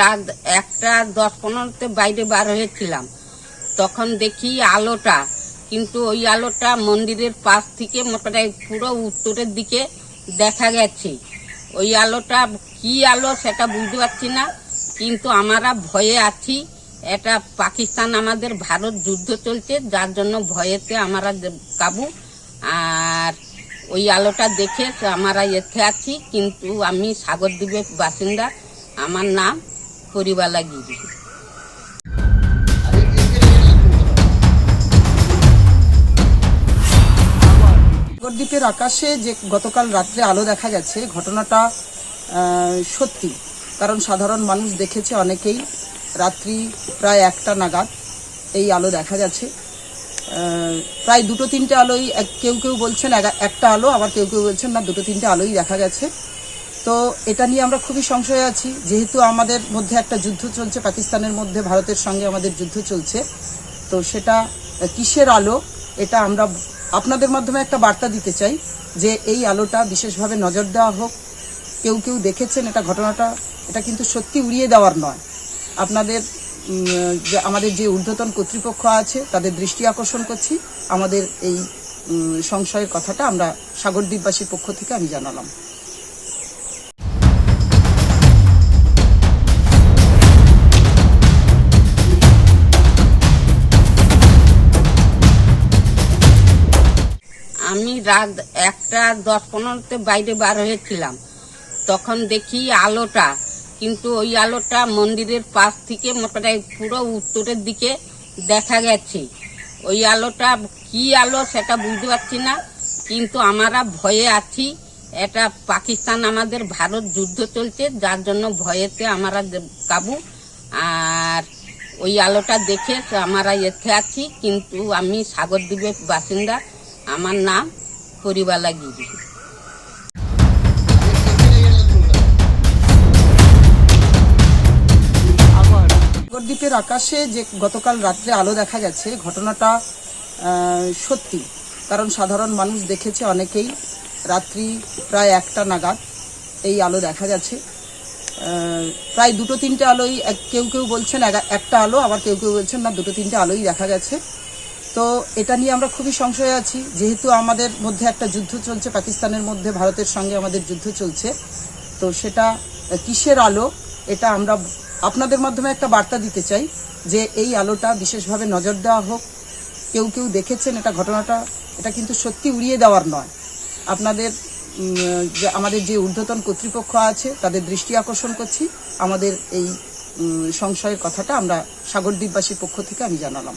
রাত একটা দশ পনেরোতে বাইরে বার হয়েছিলাম। তখন দেখি আলোটা, কিন্তু ওই আলোটা মন্দিরের পাশ থেকে মোটামুটি পুরো উত্তরের দিকে দেখা গেছে। ওই আলোটা কি আলো সেটা বুঝতে পারছি না, কিন্তু আমরা ভয়ে আছি। এটা পাকিস্তান, আমাদের ভারত যুদ্ধ চলছে, যার জন্য ভয়েতে আমরা কাবু। আর ওই আলোটা দেখে আমরা এতে আছি, কিন্তু আমি সাগরদ্বীপের বাসিন্দা। আমার নাম পরিবালা গিরি। নগরদ্বীপের আকাশে যে গতকাল রাত্রে আলো দেখা গেছে, ঘটনাটা সত্যি। কারণ সাধারণ মানুষ দেখেছে অনেকেই, রাত্রি প্রায় একটা নাগাদ এই আলো দেখা গেছে। প্রায় দুটো তিনটে আলোই কেউ কেউ বলছেন একটা আলো, আবার কেউ কেউ বলছেন না, দুটো তিনটে আলোই দেখা গেছে। তো এটা নিয়ে আমরা খুবই সংশয়ে আছি। যেহেতু আমাদের মধ্যে একটা যুদ্ধ চলছে, পাকিস্তানের মধ্যে ভারতের সঙ্গে আমাদের যুদ্ধ চলছে, তো সেটা কিসের আলো? এটা আমরা আপনাদের মাধ্যমে একটা বার্তা দিতে চাই যে এই আলোটা বিশেষভাবে নজর দেওয়া হোক। কেউ কেউ দেখেছেন এটা ঘটনাটা? এটা কিন্তু সত্যি উড়িয়ে দেওয়ার নয়। আপনাদের যে আমাদের যে ঊর্ধ্বতন কর্তৃপক্ষ আছে, তাদের দৃষ্টি আকর্ষণ করছি। আমাদের এই সংশয়ের কথাটা আমরা সাগরদ্বীপবাসীর পক্ষ থেকে আমি জানালাম। আমি রাত একটা দশ পনেরোতে বাইরে বার হয়েছিলাম। তখন দেখি আলোটা, কিন্তু ওই আলোটা মন্দিরের পাশ থেকে মোটামুটি পুরো উত্তরের দিকে দেখা গেছে। ওই আলোটা কি আলো সেটা বুঝতে পারছি না, কিন্তু আমরা ভয়ে আছি। এটা পাকিস্তান, আমাদের ভারত যুদ্ধ চলছে, যার জন্য ভয়েতে আমরা কাবু। আর ওই আলোটা দেখে আমরা এতে আছি, কিন্তু আমি সাগরদ্বীপের বাসিন্দা। আমার নাম পরিবালা গিরি। নগরদ্বীপের আকাশে যে গতকাল রাত্রে আলো দেখা গেছে, ঘটনাটা সত্যি। কারণ সাধারণ মানুষ দেখেছে অনেকেই, রাত্রি প্রায় একটা নাগাদ এই আলো দেখা গেছে। প্রায় দুটো তিনটে আলোই কেউ কেউ বলছেন একটা আলো, আবার কেউ কেউ বলছেন না, দুটো তিনটে আলোই দেখা গেছে। তো এটা নিয়ে আমরা খুবই সংশয়ে আছি। যেহেতু আমাদের মধ্যে একটা যুদ্ধ চলছে, পাকিস্তানের মধ্যে ভারতের সঙ্গে আমাদের যুদ্ধ চলছে, তো সেটা কিসের আলো? এটা আমরা আপনাদের মাধ্যমে একটা বার্তা দিতে চাই যে এই আলোটা বিশেষভাবে নজর দেওয়া হোক। কেউ কেউ দেখেছেন এটা ঘটনাটা? এটা কিন্তু সত্যি উড়িয়ে দেওয়ার নয়। আপনাদের যে আমাদের যে ঊর্ধ্বতন কর্তৃপক্ষ আছে, তাদের দৃষ্টি আকর্ষণ করছি। আমাদের এই সংশয়ের কথাটা আমরা সাগরদ্বীপবাসীর পক্ষ থেকে আমি জানালাম।